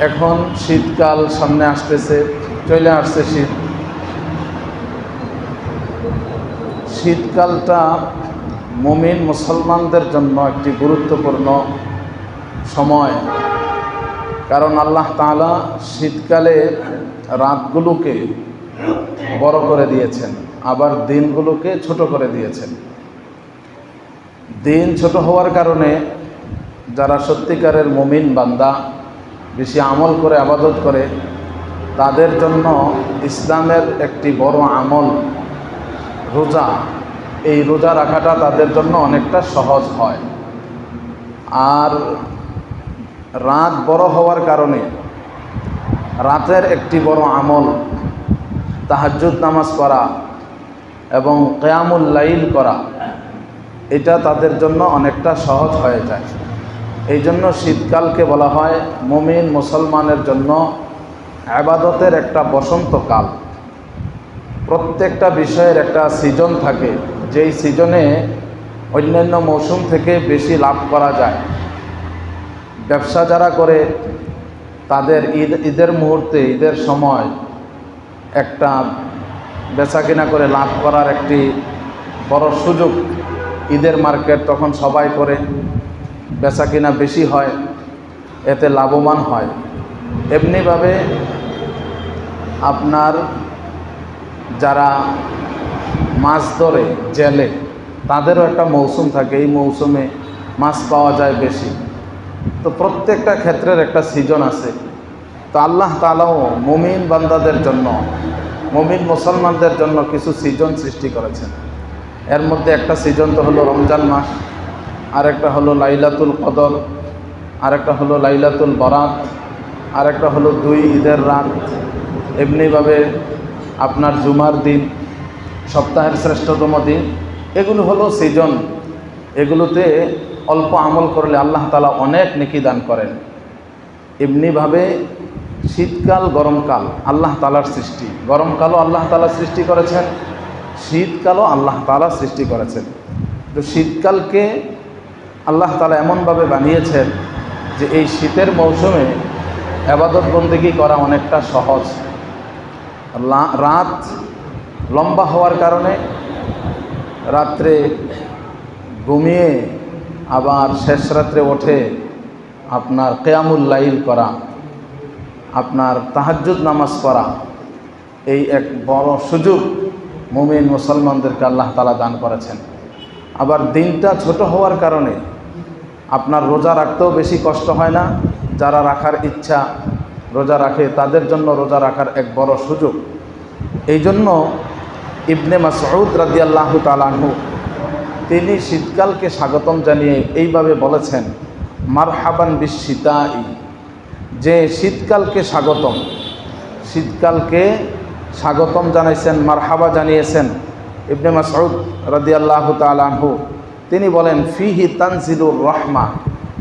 এখন শীতকাল সামনে আসতেছে, চলে আসছে শীত। শীতকালটা মুমিন মুসলমানদের জন্য একটি গুরুত্বপূর্ণ সময়। কারণ আল্লাহ তাআলা শীতকালে রাতগুলোকে বড় করে দিয়েছেন, আবার দিনগুলোকে ছোট করে দিয়েছেন। দিন ছোট হওয়ার কারণে যারা সত্যিকারের মুমিন বান্দা বেশি আমল করে, আবাদত করে, তাদের জন্য ইসলামের একটি বড় আমল, রোজা। এই রোজা রাখাটা তাদের জন্য অনেকটা সহজ হয়। আর রাত বড় হওয়ার কারণে রাতের একটি বড় আমল, তাহাজ্জুদ নামাজ পড়া এবং কেয়ামুল লাইল করা এটা তাদের জন্য অনেকটা সহজ হয়ে যায়। এই জন্য শীতকালকে বলা হয় মুমিন মুসলমানের জন্য আবাদতের একটা বসন্তকাল। প্রত্যেকটা বিষয়ের একটা সিজন থাকে। যেই সিজনে অন্যান্য মৌসুম থেকে বেশি লাভ করা যায়। ব্যবসা যারা করে, তাদের ঈদ, ঈদের মুহূর্তে, ঈদের সময় একটা বেচা কিনা করে লাভ করার একটি বড় সুযোগ ঈদের মার্কেট তখন সবাই করে। বেচা কিনা বেশি হয়, এতে লাভবান হয়। এমনিভাবে আপনার যারা মাছ ধরে জেলে, তাদেরও একটা মৌসুম থাকে, এই মৌসুমে মাছ পাওয়া যায় বেশি। তো প্রত্যেকটা ক্ষেত্রের একটা সিজন আছে। তো আল্লাহ তালাও মুমিন বান্দাদের জন্য, মুমিন মুসলমানদের জন্য কিছু সিজন সৃষ্টি করেছেন। এর মধ্যে একটা সিজন তো হলো রমজান মাস। আর একটা হলো লাইলাতুল কদর আর একটা হলো লাইলাতুল বরাত আর একটা হলো দুই ঈদের রাত। এমনিভাবে আপনার জুমার দিন, সপ্তাহের শ্রেষ্ঠতম দিন, এগুলো হলো সিজন এগুলোতে অল্প আমল করলে আল্লাহ তালা অনেক নেকি দান করেন। এমনিভাবে শীতকাল গরমকাল আল্লাহ তালার সৃষ্টি। গরমকালও আল্লাহ তালা সৃষ্টি করেছেন, শীতকালও আল্লাহ তালা সৃষ্টি করেছেন। তো শীতকালকে আল্লাহ তালা এমনভাবে বানিয়েছেন যে এই শীতের মৌসুমে আবাদত বন্দিগি করা অনেকটা সহজ। রাত লম্বা হওয়ার কারণে রাত্রে ঘুমিয়ে আবার শেষ রাত্রে ওঠে আপনার কেয়ামুল লাইল করা, আপনার তাহাজ্জুদ নামাজ পড়া। এই এক বড় সুযোগ মুমিন মুসলমানদেরকে আল্লাহ তালা দান করেছেন। আবার দিনটা ছোট হওয়ার কারণে আপনার রোজা রাখতেও বেশি কষ্ট হয় না। যারা রাখার ইচ্ছা রোজা রাখে, তাদের জন্য রোজা রাখার এক বড় সুযোগ। এই জন্য ইবনে মাসউদ রাদিয়াল্লাহু তালাহু তিনি শীতকালকে স্বাগতম জানিয়ে এইভাবে বলেছেন, মারহাবান বিশীতাই যে শীতকালকে স্বাগতম শীতকালকে স্বাগতম জানাইছেন, মারহাবা জানিয়েছেন ইবনে মাসউদ রাদিয়াল্লাহু তালাহু তিনি বলেন, ফিহি তানজিলুর রহমা।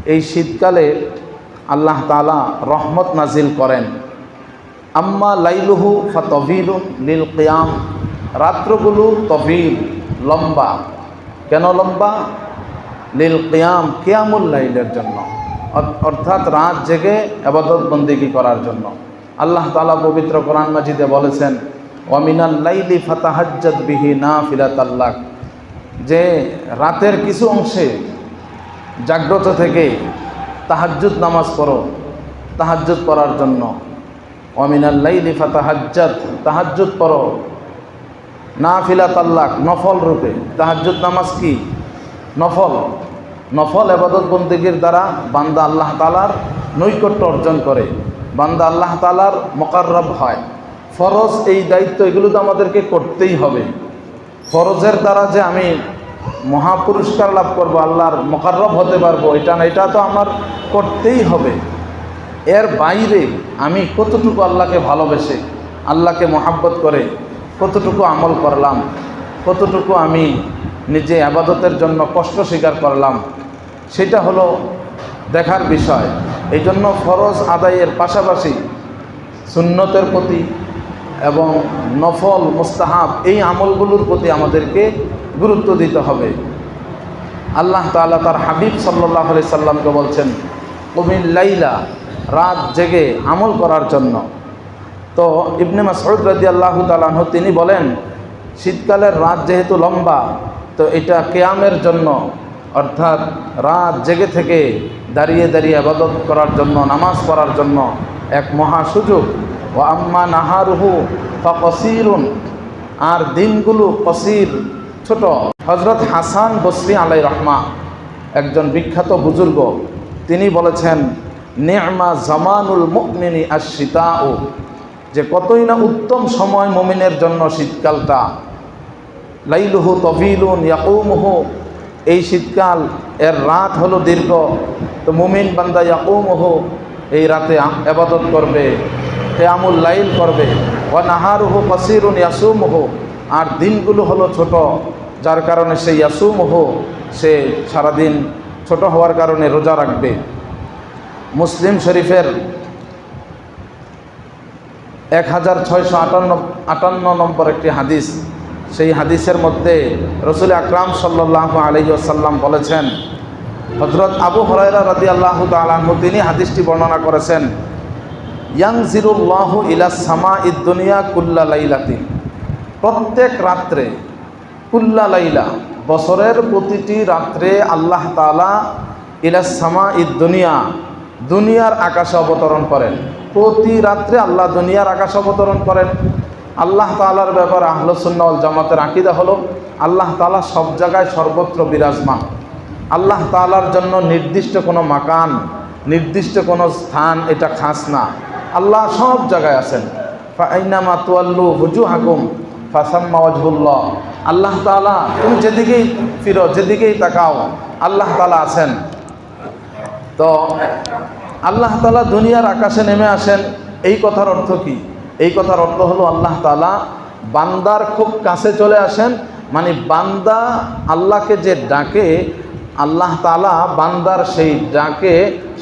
এই শীতকালে আল্লাহ তালা রহমত নাজিল করেন। আম্মা লাইলুহু ফাতভিলুন লিল কিয়াম। রাত্রগুলো তভিল লম্বা। কেন লম্বা? লিল কিয়াম, কিয়ামুল লাইলের জন্য। অর্থাৎ রাত জেগে আবাদত বন্দিগি করার জন্য। আল্লাহ তালা পবিত্র কোরআন মাজিদে বলেছেন ওয়ামিনাল লাইলি ফাতাহাজ্জাত বিহি না ফিরাত আল্লাহ যে রাতের কিছু অংশে জাগ্রত থেকে তাহাজ্জুদ নামাজ পড়ো। তাহাজ্জুদ পড়ার জন্য। অমিনাল লাইলি ফাতাহাজ্জাত তাহাজ্জুদ পড়ো। না ফিলা তাল্লাক, নফল রূপে। তাহাজ্জুদ নামাজ কি? নফল। নফল এবাদত বন্দিগির দ্বারা বান্দা আল্লাহ তালার নৈকট্য অর্জন করে। বান্দা আল্লাহ তালার মোকাররব হয়। ফরজ এই দায়িত্ব এগুলো তো আমাদেরকে করতেই হবে। ফরজের দ্বারা যে আমি মহাপুরস্কার লাভ করব, আল্লাহর মোকাররব হতে পারব, এটা না, এটা তো আমার করতেই হবে। এর বাইরে আমি কতটুকু আল্লাহকে ভালোবেসে, আল্লাহকে মহাব্বত করে কতটুকু আমল করলাম, কতটুকু আমি নিজে আবাদতের জন্য কষ্ট স্বীকার করলাম, সেটা হলো দেখার বিষয়। এই জন্য ফরজ আদায়ের পাশাপাশি সুন্নতের প্রতি এবং নফল, মুস্তাহাব এই আমলগুলোর প্রতি আমাদেরকে গুরুত্ব দিতে হবে। আল্লাহ তাআলা তার হাবিব সাল্লাহ আলি সাল্লামকে বলছেন, কমিল লাইলা, রাত জেগে আমল করার জন্য। তো ইবনে মাসউদ রাজি আল্লাহ তালাহ তিনি বলেন, শীতকালের রাত যেহেতু লম্বা, তো এটা কেয়ামের জন্য, অর্থাৎ রাত জেগে থেকে দাঁড়িয়ে দাঁড়িয়ে আবাদত করার জন্য, নামাজ পড়ার জন্য এক মহা সুযোগ। ও আম্মা নাহারুহু ফসিরুন আর দিনগুলো কসির ছোট। হজরত হাসান বসরি আলাই রহমা, একজন বিখ্যাত বুজুর্গ, তিনি বলেছেন, নেমা জামানুল মুকমিনী আর সীতা ও যে কতই না উত্তম সময় মমিনের জন্য শীতকালটা। লাইলুহু তভিলুন ইয়াকুমহু, এই শীতকাল, এর রাত হলো দীর্ঘ। তো মুমিন বান্দা ইয়াকুমহু, এই রাতে আবাদত করবে। কেয়ামুল লাইল করবে ও নাহারুহু ফসিরুন ইয়াসুমহু। আর দিনগুলো হলো ছোট, যার কারণে সে ইয়াসুমহু, সে সারাদিন ছোট হওয়ার কারণে রোজা রাখবে। মুসলিম শরীফের এক হাজার ছয়শো আটান্ন আটান্ন নম্বর একটি হাদিস। সেই হাদিসের মধ্যে রসুল আকরাম সাল্লাহ আলহিসাল্লাম বলেছেন হজরত আবু হরাইরা রাদি আল্লাহ তালাহু তিনি হাদিসটি বর্ণনা করেছেন ইয়াং জিরুল্লাহ ইলা সামা ইদ্দুনিয়া কুল্লা লাইলাতি। প্রত্যেক রাত্রে, কুল্লা লাইলা, বছরের প্রতিটি রাত্রে আল্লাহ তালা ইলা সামা ইদ্দুনিয়া দুনিয়ার আকাশে অবতরণ করেন। প্রতি রাত্রে আল্লাহ দুনিয়ার আকাশে অবতরণ করেন। আল্লাহ তালার ব্যাপারে আহলসুন্নাল জামাতের আকিদা হলো, আল্লাহ তালা সব জায়গায় সর্বত্র বিরাজমান। আল্লাহ তালার জন্য নির্দিষ্ট কোনো মাকান, নির্দিষ্ট কোনো স্থান এটা খাস না। আল্লাহ সব জায়গায় আছেন। হুজু হাকুম আল্লাহ তালা তুমি যেদিকেই ফিরো, যেদিকেই তাকাও, আল্লাহ তালা আছেন। তো আল্লাহ তালা দুনিয়ার আকাশে নেমে আসেন। এই কথার অর্থ কি? এই কথার অর্থ হলো আল্লাহ তালা বান্দার খুব কাছে চলে আসেন। মানে বান্দা আল্লাহকে যে ডাকে, আল্লাহ তালা বান্দার সেই ডাকে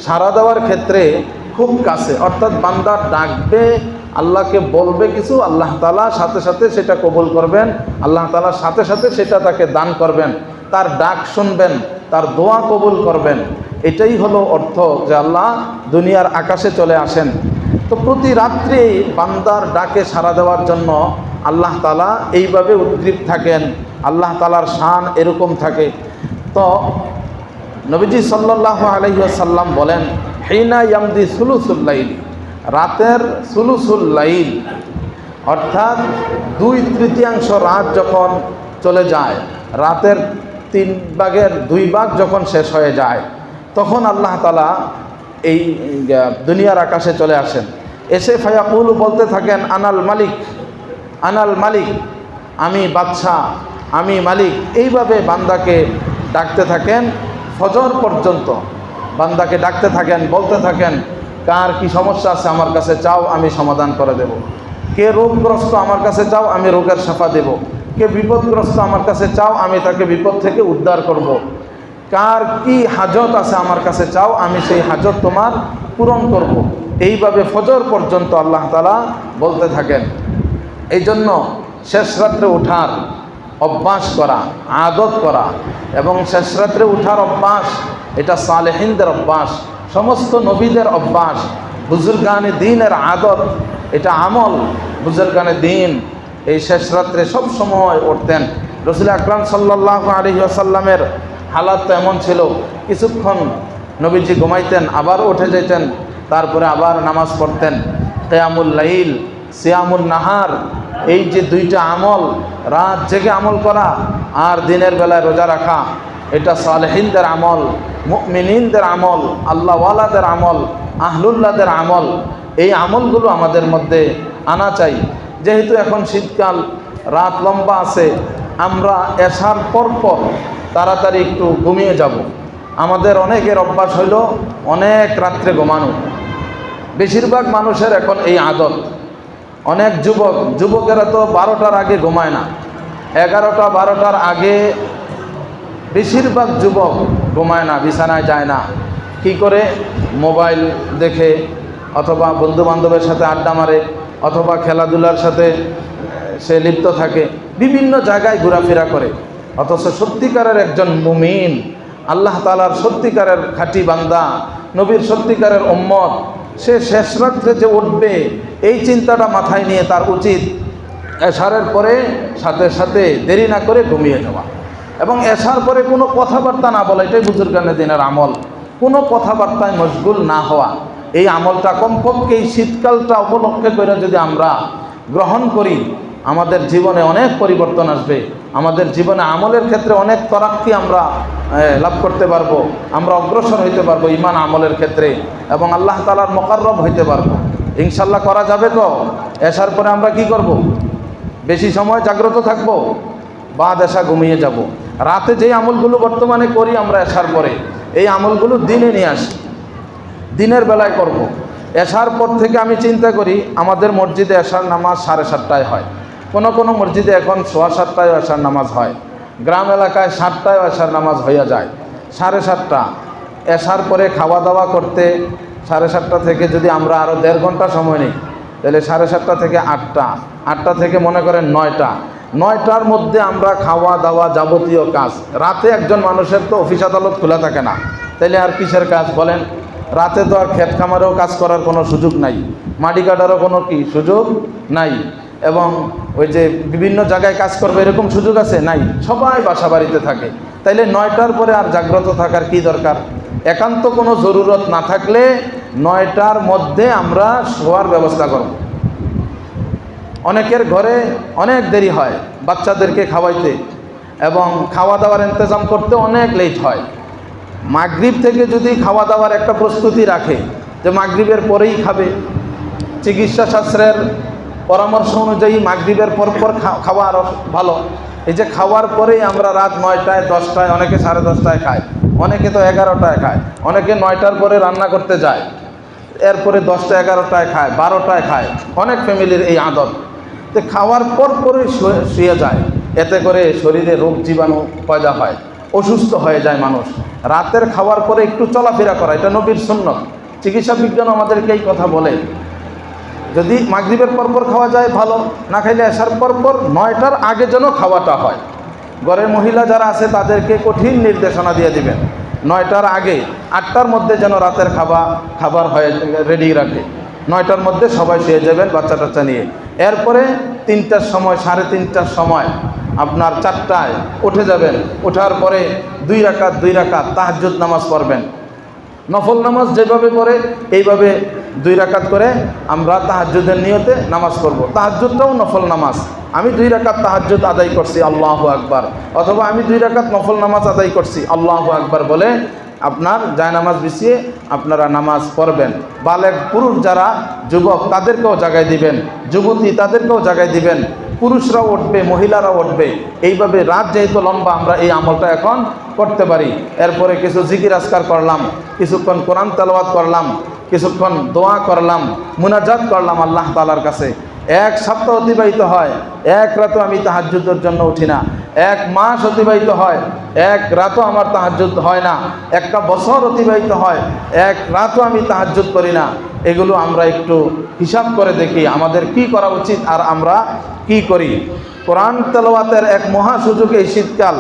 সাড়া দেওয়ার ক্ষেত্রে খুব কাছে, অর্থাৎ বান্দার ডাকবে, আল্লাহকে বলবে কিছু, আল্লাহ তালা সাথে সাথে সেটা কবুল করবেন, আল্লাহ তালার সাথে সাথে সেটা তাকে দান করবেন, তার ডাক শুনবেন, তার দোয়া কবুল করবেন। এটাই হলো অর্থ যে আল্লাহ দুনিয়ার আকাশে চলে আসেন। তো প্রতি রাত্রে বান্দার ডাকে সাড়া দেওয়ার জন্য আল্লাহ তালা এইভাবে উদ্গ্রীব থাকেন, আল্লাহ তালার শান এরকম থাকে। তো নবীজি সাল্লাহ আলহিসাল্লাম বলেন হেইনা ইয়ামদি সুলুসুল্লাইল রাতের সুলুসুল্লাইল অর্থাৎ দুই তৃতীয়াংশ রাত যখন চলে যায়, রাতের তিন ভাগের দুই ভাগ যখন শেষ হয়ে যায়, তখন আল্লাহ তালা এই দুনিয়ার আকাশে চলে আসেন। এসে ফায়াকুল বলতে থাকেন, আনাল মালিক আনাল মালিক, আমি বাদশাহ, আমি মালিক। এইভাবে বান্দাকে ডাকতে থাকেন ফজর পর্যন্ত। বান্দাকে ডাকতে থাকেন, বলতে থাকেন, কার কি সমস্যা আছে আমার কাছে চাও, আমি সমাধান করে দেব কে রোগগ্রস্ত আমার কাছে চাও, আমি রোগের সাফা দেব কে বিপদগ্রস্ত আমার কাছে চাও, আমি তাকে বিপদ থেকে উদ্ধার করব। কার কি হাজত আছে আমার কাছে চাও, আমি সেই হাজত তোমার পূরণ করব। এইভাবে ফজর পর্যন্ত আল্লাহ তালা বলতে থাকেন এই জন্য শেষ রাত্রে ওঠার অভ্যাস করা, আদত করা এবং শেষ রাত্রে উঠার অভ্যাস, এটা সালেহিনদের অভ্যাস, সমস্ত নবীদের অভ্যাস, বুজুর্গানে দিনের আদত, এটা আমল, বুজুর্গানে দিন, এই শেষ রাত্রে সব সময় উঠতেন। রসুল আকরাম সাল্লাহ আলহি আসাল্লামের হালাত তো এমন ছিল, কিছুক্ষণ নবীজি ঘুমাইতেন, আবার উঠে যেতেন, তারপরে আবার নামাজ পড়তেন। কেয়ামুল লাইল, সিয়ামুল নাহার এই যে দুইটা আমল, রাত জেগে আমল করা আর দিনের বেলায় রোজা রাখা, এটা সালেহিনদের আমল মিনিনদের আমল, আল্লাহওয়ালাদের আমল আহলুল্লাদের আমল, এই আমলগুলো আমাদের মধ্যে আনা চাই। যেহেতু এখন শীতকাল, রাত লম্বা আছে, আমরা এসার পর পর তাড়াতাড়ি একটু ঘুমিয়ে যাব। আমাদের অনেকের অভ্যাস হইল অনেক রাত্রে ঘুমানো। বেশিরভাগ মানুষের এখন এই আদত। অনেক যুবক, যুবকেরা তো বারোটার আগে ঘুমায় না। এগারোটা, বারোটার আগে বেশিরভাগ যুবক ঘুমায় না, বিছানায় যায় না। কি করে? মোবাইল দেখে, অথবা বন্ধু বান্ধবের সাথে আড্ডা মারে, অথবা খেলাধুলার সাথে সে লিপ্ত থাকে। বিভিন্ন জায়গায় ঘোরাফেরা করে। অথচ সত্যিকারের একজন মুমিন, আল্লাহ তালার সত্যিকারের খাঁটি বান্দা, নবীর সত্যিকারের উম্মত সে শেষ রাত্রে যে উঠবে, এই চিন্তাটা মাথায় নিয়ে তার উচিত এশারের পরে সাথে সাথে দেরি না করে ঘুমিয়ে যাওয়া। এবং এশার পরে কোনো কথাবার্তা না বলা, এটাই বুজুর্গানে দিনের আমল। কোনো কথাবার্তায় মশগুল না হওয়া। এই আমলটা কমপক্ষে এই শীতকালটা উপলক্ষে করে যদি আমরা গ্রহণ করি, আমাদের জীবনে অনেক পরিবর্তন আসবে। আমাদের জীবনে আমলের ক্ষেত্রে অনেক তরাক্তি আমরা লাভ করতে পারব। আমরা অগ্রসর হইতে পারব ইমান আমলের ক্ষেত্রে এবং আল্লাহ তালার মোকাররব হইতে পারব। ইনশাল্লাহ করা যাবে তো? এসার পরে আমরা কি করব। বেশি সময় জাগ্রত থাকব? বা দেশা ঘুমিয়ে যাব। রাতে যেই আমলগুলো বর্তমানে করি আমরা এসার পরে, এই আমলগুলো দিনে নিয়ে আসি। দিনের বেলায় করব। এশার পর থেকে আমি চিন্তা করি আমাদের মসজিদে এশার নামাজ সাড়ে সাতটায় হয়। কোনো কোনো মসজিদে এখন সোয়া সাতটায় আসার নামাজ হয়। গ্রাম এলাকায় সাতটায় আসার নামাজ হইয়া যায়। সাড়ে সাতটা। এশার পরে খাওয়া দাওয়া করতে সাড়ে সাতটা থেকে যদি আমরা আরও দেড় ঘণ্টা সময় নিই, তাহলে সাড়ে সাতটা থেকে আটটা। আটটা থেকে মনে করেন নয়টা। নয়টার মধ্যে আমরা খাওয়া দাওয়া যাবতীয় কাজ। রাতে একজন মানুষের তো অফিস আদালত খোলা থাকে না। তাহলে আর কিসের কাজ বলেন? রাতে তো আর ক্ষেত খামারেও কাজ করার কোনো সুযোগ নাই। মাটি কাটারও কোনো কি সুযোগ নাই। এবং ওই যে বিভিন্ন জায়গায় কাজ করবে এরকম সুযোগ আছে? নাই। সবাই বাসা বাড়িতে থাকে। তাইলে নয়টার পরে আর জাগ্রত থাকার কি দরকার? একান্ত কোনো জরুরত না থাকলে নয়টার মধ্যে আমরা শোয়ার ব্যবস্থা করব। অনেকের ঘরে অনেক দেরি হয় বাচ্চাদেরকে খাওয়াইতে এবং খাওয়া দাওয়ার ইন্তজাম করতে অনেক লেট হয়। মাগরিব থেকে যদি খাওয়া দাওয়ার একটা প্রস্তুতি রাখে যে মাগরিবের পরেই খাবে চিকিৎসা শাস্ত্রের পরামর্শ অনুযায়ী মাগরিবের পর পর খা- খাওয়া আরও ভালো। এই যে খাওয়ার পরেই আমরা রাত নয়টায়, দশটায়, অনেকে সাড়ে দশটায় খায়, অনেকে তো এগারোটায় খায়, অনেকে নয়টার পরে রান্না করতে যায়, এরপরে দশটা, এগারোটায় খায়, বারোটায় খায়। অনেক ফ্যামিলির এই আদত। তো খাওয়ার পর পরে শুয়ে যায়। এতে করে শরীরে রোগ জীবাণু পয়দা হয়, অসুস্থ হয়ে যায় মানুষ। রাতের খাওয়ার পরে একটু চলাফেরা করা, এটা নবীর শূন্য চিকিৎসা বিজ্ঞান আমাদেরকে এই কথা বলে। যদি মাগরিবের পরপর খাওয়া যায় ভালো। না খাইলে আসার পরপর নয়টার আগে যেন খাওয়াটা হয়। ঘরের মহিলা যারা আছে তাদেরকে কঠিন নির্দেশনা দিয়ে দিবেন। নয়টার আগে আটটার মধ্যে যেন রাতের খাবার খাবার হয়ে রেডি রাখে। নয়টার মধ্যে সবাই শুয়ে যাবেন বাচ্চা টাচ্চা নিয়ে। এরপরে তিনটার সময় সাড়ে তিনটার সময় আপনার চারটায় উঠে যাবেন। ওঠার পরে দুই রাকাত দুই রাকাত তাহাজ্জুদ নামাজ পড়বেন। নফল নামাজ যেভাবে পড়ে, এইভাবে দুই রাকাত করে আমরা তাহাজুদের নিয়তে নামাজ পড়ব। তাহাজুদটাও নফল নামাজ। আমি দুই রাকাত তাহাজুদ আদায় করছি, আল্লাহ আকবার। অথবা আমি দুই রাকাত নফল নামাজ আদায় করছি, আল্লাহ আকবার বলে আপনার জায়নামাজ বিছিয়ে আপনারা নামাজ পড়বেন। বালেক পুরুষ যারা, যুবক তাদেরকেও জাগায় দিবেন, যুবতী তাদেরকেও জাগায় দিবেন, পুরুষরাও উঠবে, মহিলারাও উঠবে। এইভাবে রাত যেহেতু লম্বা, আমরা এই আমলটা এখন করতে পারি। এরপরে কিছু জিকির আজকার করলাম, কিছুক্ষণ কোরআন তেলাওয়াত করলাম, কিছুক্ষণ দোয়া করলাম, মুনাজাত করলাম আল্লাহ তালার কাছে। এক সপ্তাহ অতিবাহিত হয়, এক রাতও আমি তাহাজ্জুদের জন্য উঠি না। এক মাস অতিবাহিত হয়, এক রাতও আমার তাহাজ্জুদ হয় না। একটা বছর অতিবাহিত হয়, এক রাতও আমি তাহাজ্জুদ করি না। এগুলো আমরা একটু হিসাব করে দেখি আমাদের কি করা উচিত আর আমরা কি করি। কোরআন তেলাওয়াতের এক মহা সুযোগ এই শীতকাল।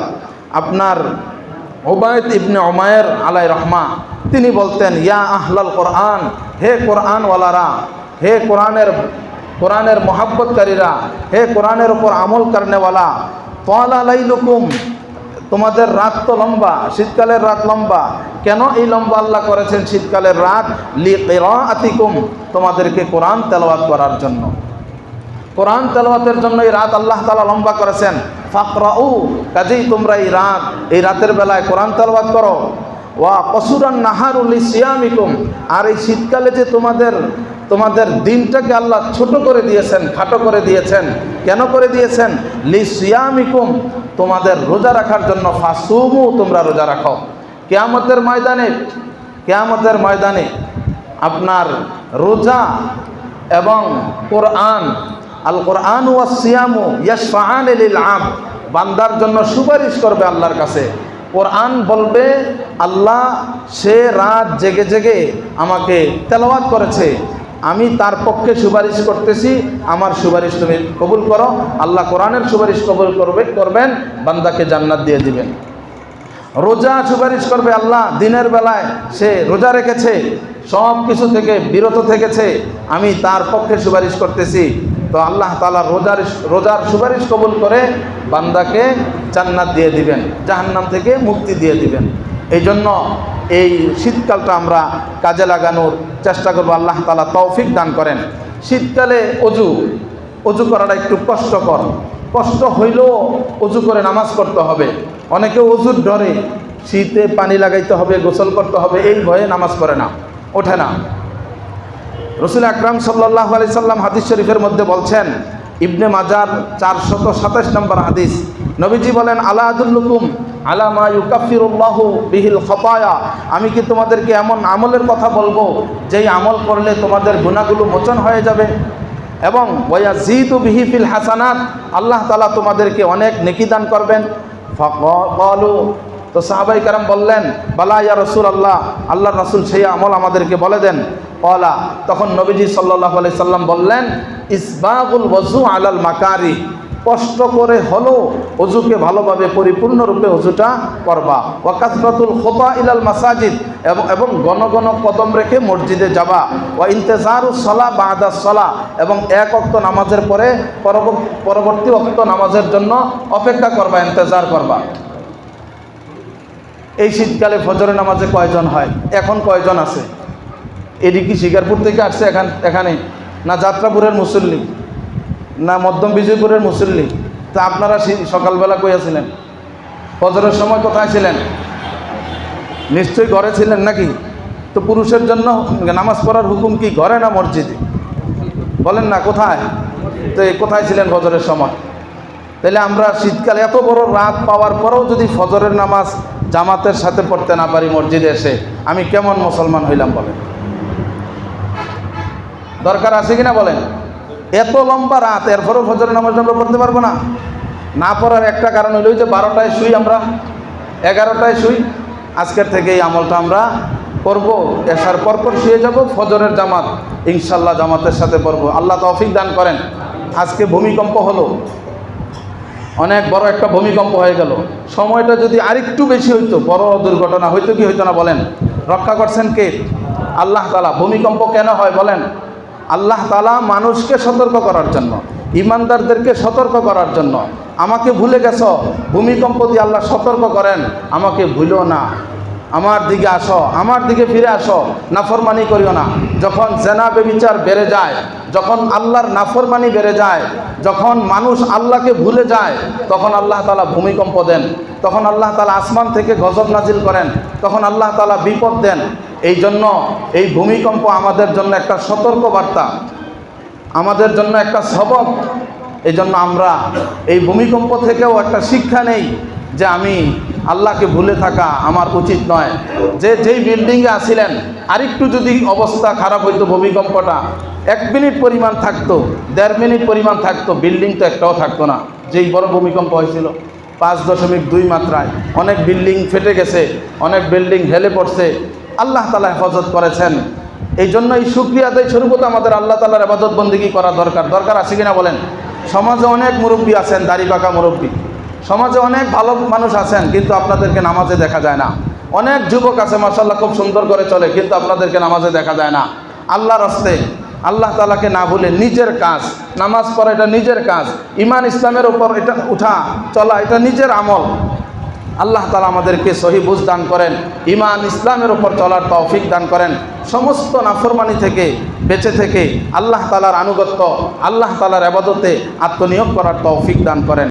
আপনার ওবায়দ ইবনে ওমায়ের আলাই রহমা, তিনি বলতেন, ইয়া আহলাল কোরআন, হে কোরআনওয়ালারা, হে কোরআনের কোরআনের মহাব্বতকারীরা, হে কোরআনের ওপর আমল কারণেওয়ালা তোয়ালা লাইলুকুম, তোমাদের রাত তো লম্বা, শীতকালের রাত লম্বা। কেন এই লম্বা আল্লাহ করেছেন শীতকালের রাত? লি আতিকুম তোমাদেরকে কোরআন তেলাওয়াত করার জন্য। কোরআন তেলাওয়াতের জন্য এই রাত আল্লাহ তালা লম্বা করেছেন। ফাকরাউ, কাজেই তোমরা এই রাত, এই রাতের বেলায় কোরআন তেলাওয়াত করো। ওয়া কসুরান নাহারুলি সিয়ামিকুম। আর এই শীতকালে যে তোমাদের তোমাদের দিনটাকে আল্লাহ ছোট করে দিয়েছেন, খাটো করে দিয়েছেন, কেন করে দিয়েছেন? লি সিয়ামিকুম, তোমাদের রোজা রাখার জন্য ফাসুমু, তোমরা রোজা রাখো। কেয়ামতের ময়দানে কেয়ামতের ময়দানে আপনার রোজা এবং কোরআন, আল কোরআন ওয়া সিয়ামু ইয়াসফাআন লিল আব বান্দার জন্য সুপারিশ করবে আল্লাহর কাছে। কোরআন বলবে, আল্লাহ সে রাত জেগে জেগে আমাকে তেলাওয়াত করেছে। আমি তার পক্ষে সুপারিশ করতেছি, আমার সুপারিশ তুমি কবুল করো। আল্লাহ কোরআনের সুপারিশ কবুল করবে, করবেন, বান্দাকে জান্নাত দিয়ে দিবেন। রোজা সুপারিশ করবে আল্লাহ, দিনের বেলায় সে রোজা রেখেছে সব কিছু থেকে বিরত থেকেছে। আমি তার পক্ষে সুপারিশ করতেছি তো আল্লাহ তালা রোজার রোজার সুপারিশ কবুল করে বান্দাকে জান্নাত দিয়ে দিবেন, জাহান্নাম থেকে মুক্তি দিয়ে দিবেন। এই জন্য এই শীতকালটা আমরা কাজে লাগানোর চেষ্টা করব। আল্লাহ তালা তৌফিক দান করেন। শীতকালে অজু অজু করাটা একটু কষ্টকর। কষ্ট হইলেও অজু করে নামাজ পড়তে হবে। অনেকে অজুর ডরে শীতে পানি লাগাইতে হবে, গোসল করতে হবে, এই ভয়ে নামাজ পড়ে না, ওঠে না। রসুল আকরাম সাল্লাহ আলি সাল্লাম হাদিস শরীফের মধ্যে বলছেন, ইবনে মাজার চারশত সাতাশ নম্বর হাদিস, নবীজি বলেন, আলা আদুল্লুকুম আলামা ইউকাফিরুল্লাহু বিহিল খপায়া আমি কি তোমাদেরকে এমন আমলের কথা বলব, যেই আমল করলে তোমাদের গুণাগুলো মোচন হয়ে যাবে? এবং ওয়া জিতু বিহিফিল হাসানাত, আল্লাহ তালা তোমাদেরকে অনেক নেকি দান করবেন। তো সাহাবাই কারাম বললেন, বালা ইয়া রসুল আল্লাহ আল্লাহ রসুল সেই আমল আমাদেরকে বলে দেন। অলা তখন নবীজি সাল্লাহ আলি সাল্লাম বললেন, ইসবাগুল ওজু আলাল মাকারি, কষ্ট করে হলো অজুকে ভালোভাবে পরিপূর্ণরূপে অজুটা করবা। ওয়াকাসরাতুল খোপা ইলাল মাসাজিদ, এবং এবং গণ গণ কদম রেখে মসজিদে যাবা। ওয়া ইন্তেজারু সলা বাদা সলা, এবং এক অক্ত নামাজের পরে পরবর্তী অক্ত নামাজের জন্য অপেক্ষা করবা, ইন্তেজার করবা। এই শীতকালে ফজরে নামাজে কয়জন হয়? এখন কয়জন আছে? এটি কি শিকারপুর থেকে আসছে? এখান এখানে? না যাত্রাপুরের মুসল্লি? না মধ্যম বিজয়পুরের মুসল্লি? তা আপনারা সকালবেলা কইয়াছিলেন ফজরের সময় কোথায় ছিলেন? নিশ্চয়ই ঘরে ছিলেন নাকি? তো পুরুষের জন্য নামাজ পড়ার হুকুম কি ঘরে না মসজিদে? বলেন না, কোথায়? তো কোথায় ছিলেন ফজরের সময়? তাহলে আমরা শীতকালে এত বড় রাত পাওয়ার পরেও যদি ফজরের নামাজ জামাতের সাথে পড়তে না পারি মসজিদে এসে, আমি কেমন মুসলমান হইলাম বলেন? দরকার আছে কিনা বলেন? এত লম্বা রাত, এরপরও ফজরের নামাজ আমরা পড়তে পারব না। না পড়ার একটা কারণ হইল যে বারোটায় শুই আমরা, এগারোটায় শুই। আজকের থেকে এই আমলটা আমরা করব। এসার পর পর শুয়ে যাব, ফজরের জামাত, ইনশাল্লাহ জামাতের সাথে পড়ব। আল্লাহ তৌফিক দান করেন। আজকে ভূমিকম্প হলো। অনেক বড় একটা ভূমিকম্প হয়ে গেল। সময়টা যদি আরেকটু বেশি হইতো, বড় দুর্ঘটনা হইতো কি হইতো না বলেন? রক্ষা করছেন কে? আল্লাহ তালা ভূমিকম্প কেন হয় বলেন? আল্লাহ তালা মানুষকে সতর্ক করার জন্য, ইমানদারদেরকে সতর্ক করার জন্য। আমাকে ভুলে গেছ? ভূমিকম্প দিয়ে আল্লাহ সতর্ক করেন। আমাকে ভুলো না। আমার দিকে আসো, আমার দিকে ফিরে আসো, নাফরমানি করিও না। যখন জেনা বেবিচার বেড়ে যায়, যখন আল্লাহর নাফরমানি বেড়ে যায়, যখন মানুষ আল্লাহকে ভুলে যায়, তখন আল্লাহ তালা ভূমিকম্প দেন, তখন আল্লাহ তালা আসমান থেকে গজব নাজিল করেন, তখন আল্লাহ তালা বিপদ দেন। এই জন্য এই ভূমিকম্প আমাদের জন্য একটা সতর্ক বার্তা আমাদের জন্য একটা সবক। এই জন্য আমরা এই ভূমিকম্প থেকেও একটা শিক্ষা নেই যে আমি আল্লাহকে ভুলে থাকা আমার উচিত নয়। যে যেই বিল্ডিংয়ে আসিলেন আরেকটু যদি অবস্থা খারাপ হইতো ভূমিকম্পটা, এক মিনিট পরিমাণ থাকতো, দেড় মিনিট পরিমাণ থাকতো বিল্ডিং তো একটাও থাকতো না। যেই বড় ভূমিকম্প হয়েছিল, পাঁচ দশমিক দুই মাত্রায়। অনেক বিল্ডিং ফেটে গেছে, অনেক বিল্ডিং হেলে পড়ছে। আল্লাহ তালা হেফাজত করেছেন। এই জন্য এই সুক্রিয়া আদায় স্বরূপত আমাদের আল্লাহ তালার আবাদত বন্দিগি করা দরকার। দরকার আছে কিনা বলেন? সমাজে অনেক মুরব্বী আছেন, দাড়ি পাকা মুরব্বী। সমাজে অনেক ভালো মানুষ আছেন, কিন্তু আপনাদেরকে নামাজে দেখা যায় না। অনেক যুবক আছে মাসাল্লাহ খুব সুন্দর করে চলে, কিন্তু আপনাদেরকে নামাজে দেখা যায় না। আল্লাহর হস্তে আল্লাহ তালাকে না ভুলে নিজের কাজ, নামাজ পড়া এটা নিজের কাজ ইমান ইসলামের ওপর এটা উঠা, চলা এটা নিজের আমল। আল্লাহ তালা আমাদেরকে সহি বুঝ দান করেন ইমান ইসলামের ওপর চলার তৌফিক দান করেন। সমস্ত নাফরমানি থেকে, বেঁচে থেকে আল্লাহ তালার আনুগত্য, আল্লাহ তালার আবাদতে আত্মনিয়োগ করার তৌফিক দান করেন।